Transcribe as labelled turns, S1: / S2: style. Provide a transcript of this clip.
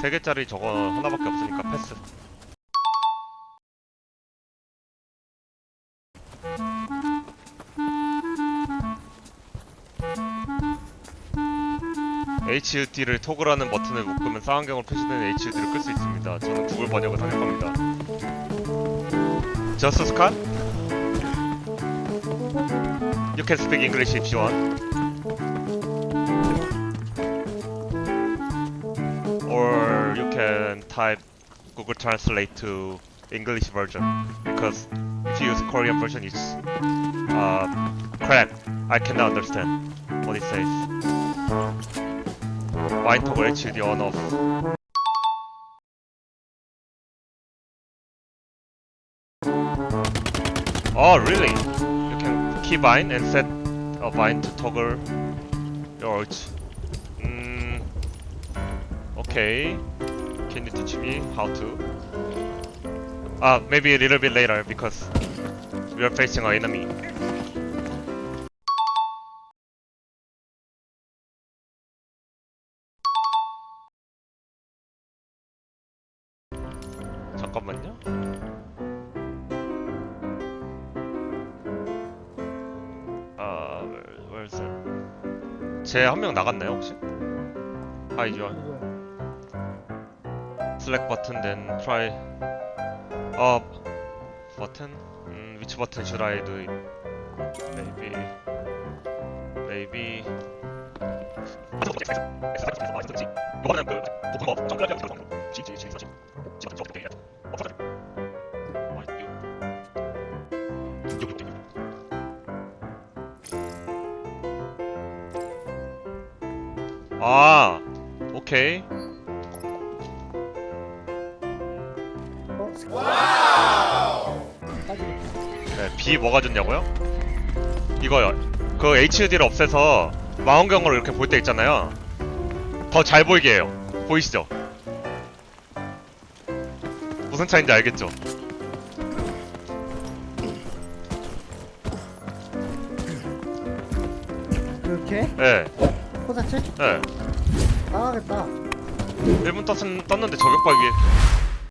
S1: 세 개짜리 저거 하나밖에 없으니까 패스. HUD를 토글하는 버튼을 묶으면 쌍안경으로 표시되는 HUD를 끌 수 있습니다. 저는 구글 번역을 사용합니다. Just Scott? You can speak English if you want. Can type Google Translate to English version because if you use Korean version it's uh, crap. I cannot understand what it says. Why toggle HUD on off? Oh really? You can key bind and set a bind to toggle your. Mm, okay. Can you teach me how to? Ah, maybe a little bit later because we are facing an enemy. 잠깐만요. 아, where- where's that? 쟤한 명 나갔나요 혹시? Hi, John. Select button, then try up button. Mm, which button should I do it? Maybe, maybe. 그. 어. 어. 아, 오케이. 네, B 뭐가 좋냐고요? 이거요. 그 HUD를 없애서 망원경으로 이렇게 볼 때 있잖아요. 더 잘 보이게 해요. 보이시죠? 무슨 차인지 알겠죠?
S2: 이렇게?
S1: 예,
S2: 포자체?
S1: 예.
S2: 나가겠다.
S1: 1분 떴, 떴는데 저격박이